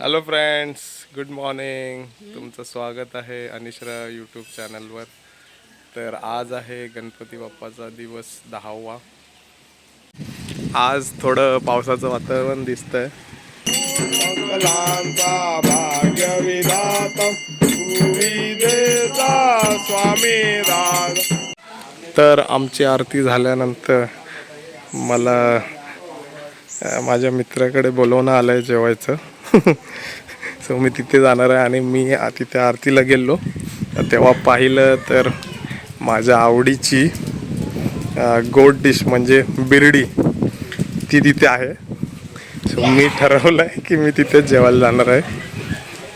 Hello friends good morning तुमचं स्वागत आहे अनिश्रा यूट्यूब चॅनलवर तर आज आहे गणपती बाप्पाचा दिवस दहावा. आज थोडं पावसाचं वातावरण दिसतंय. स्वामी तर आमची आरती झाल्यानंतर मला माझ्या मित्राकडे बोलवणं आलं आहे जेवायचं. सो मी तिथे जाणार आहे आणि मी तिथे आरतीला गेलो. तेव्हा पाहिलं तर माझ्या आवडीची गोड डिश म्हणजे बिर्डी ती तिथे आहे. सो मी ठरवलं आहे की मी तिथे जेवायला जाणार आहे.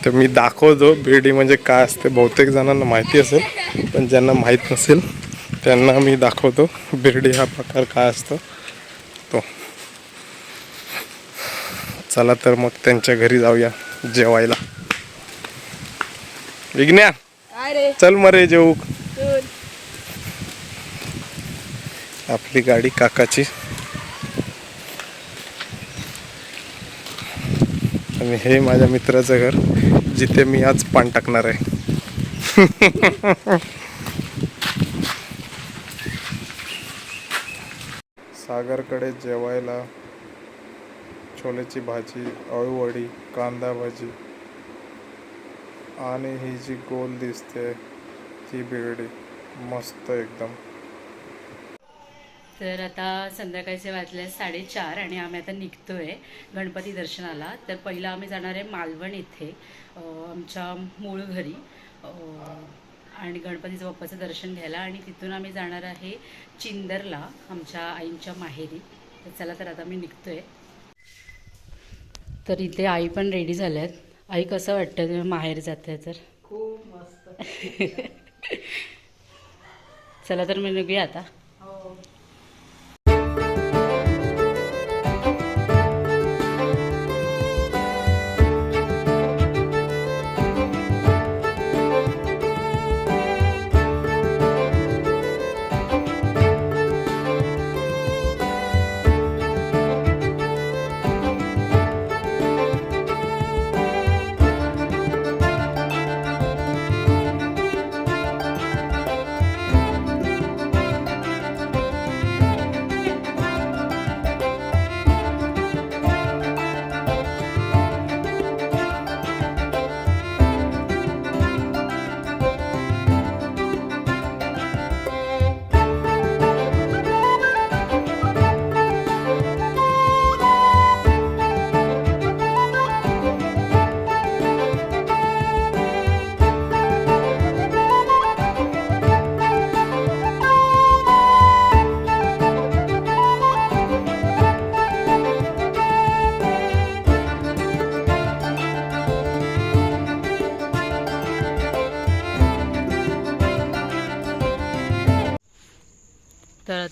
तर मी दाखवतो बिर्डी म्हणजे काय असते. बहुतेक जणांना माहिती असेल पण ज्यांना माहीत नसेल त्यांना मी दाखवतो बिर्डी हा प्रकार काय असतो. तो चला तर मग त्यांच्या घरी जाऊया जेवायला. विज्ञा अरे चल मरे जेऊ. आपली गाडी काकाची. आणि हे माझ्या मित्राचं घर जिथे मी आज पान टाकणार आहे. सागरकडे जेवायला. छोल्याची भाजी अळूवडी कांदा भाजी. आणि ही जी गोल दिसते ती बिर्डी मस्त एकदम. तर आता संध्याकाळचे वाजले साडेचार आणि आम्ही आता निघतोय गणपती दर्शनाला. तर पहिलं आम्ही जाणार आहे मालवण येथे आमच्या मूळ घरी. आणि गणपतीचं बाप्पाचं दर्शन घ्यायला. आणि तिथून आम्ही जाणार आहे चिंदरला आमच्या आईंच्या माहेरी. तर चला तर आता मी निघतोय. तर इथे आई पण रेडी झाल्यात. आई कसं वाटतं तुम्ही माहेर जाते तर? खूप मस्त. चला तर मी निघूया आता.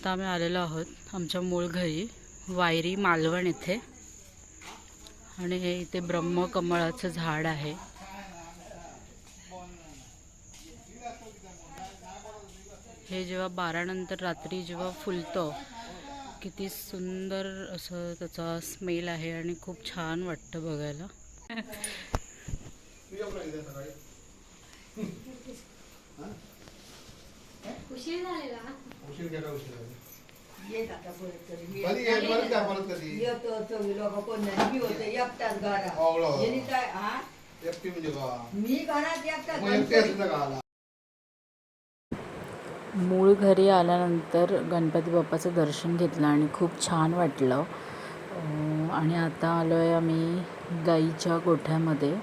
आता आम्ही आलेलो आहोत आमच्या मूळ घरी वायरी मालवण इथे. आणि हे इथे ब्रह्मकमळाचं झाड आहे. हे जेव्हा बारानंतर रात्री जेव्हा फुलतं किती सुंदर असं त्याचा स्मेल आहे आणि खूप छान वाटतं बघायला. कधी? येईल बरं का परत कधी? येतो चवी लोक कोण नाही मी होते एकटाच घरात. आवळं. यांनी काय हा एकटी म्हणजे का? मी घरात एकटाच मग एकटी असली तर का? आला मूळ घरी आल्यानंतर गणपती बाप्पाचं दर्शन घेतलं आणि खूप छान वाटलं. अं, आणि आता आलो आहे आम्ही गाईच्या गोठ्यामध्ये.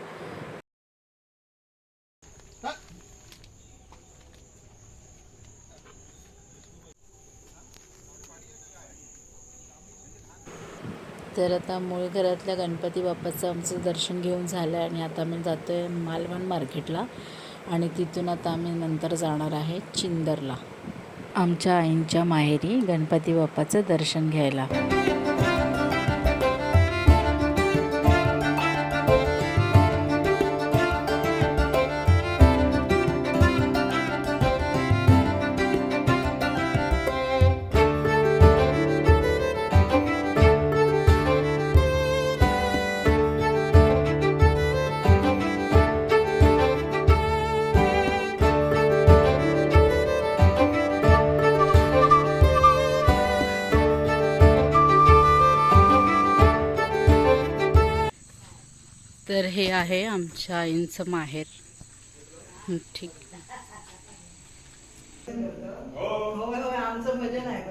तर आता मूळ घरातल्या गणपती बाप्पाचं आमचं दर्शन घेऊन झालं आहे आणि आता आम्ही जातो आहे मालवण मार्केटला. आणि तिथून आता आम्ही नंतर जाणार आहे चिंदरला. आमच्या आईंच्या माहेरी गणपती बाप्पाचं दर्शन घ्यायला. तर हे आहे आमच्या आईंचं माहेर. ठीक. आहे आमचं भजन आहे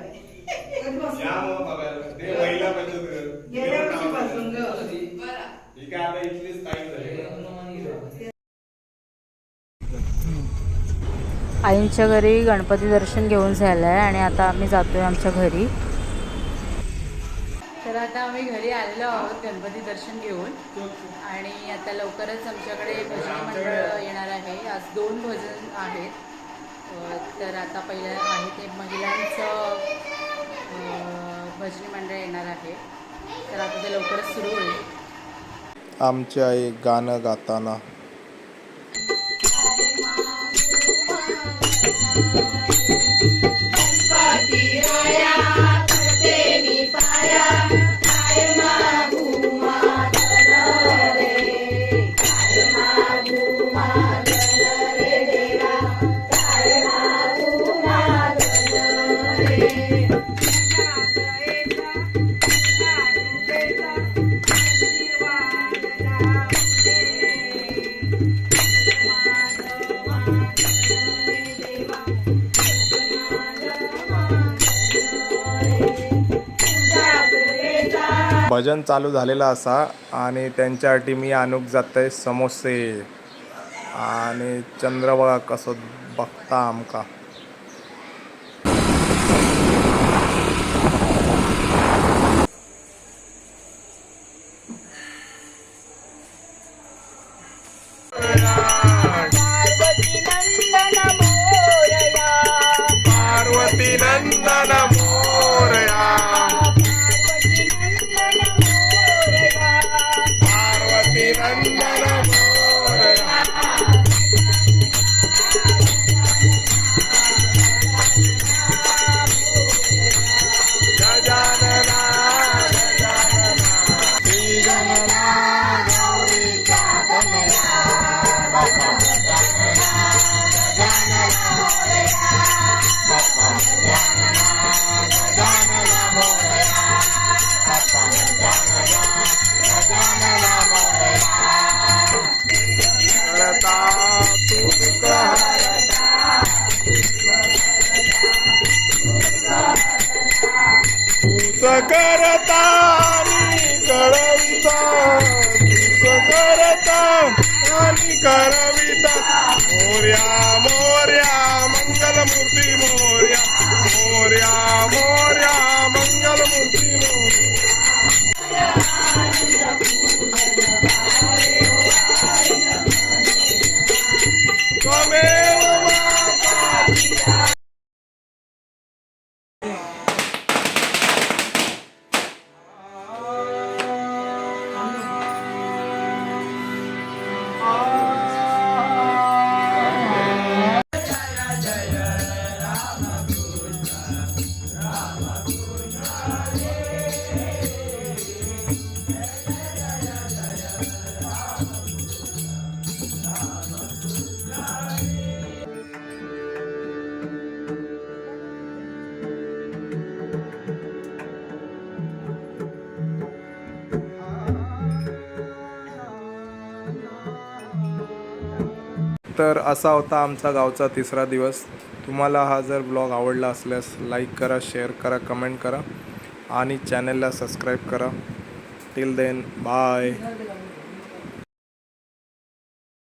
आईंच्या घरी गणपती दर्शन घेऊन झालं आहे आणि आता आम्ही जातोय आमच्या घरी. आता आम्ही घरी आलेलो आहोत गणपती दर्शन घेऊन. आणि आता लवकरच आमच्याकडे भजनी मंडळ येणार आहे. आज दोन भजन आहेत. तर आता पहिलं आहे ते महिलांचं भजनी मंडळ येणार आहे. तर आता ते लवकरच सुरू होईल. आमच्या एक गाणं गाताना भजन चालू झालेलं असा आणि त्यांच्यासाठी मी आणूक आहे समोसे आणि चंद्र बघा कसं बघता आमका. Happy birthday. करविता मोर्या तर असा होता आमचा गावचा तिसरा दिवस. तुम्हाला हा जर ब्लॉग आवडला असल्यास लाईक करा शेअर करा कमेंट करा आणि चॅनलला सबस्क्राईब करा. Till then bye.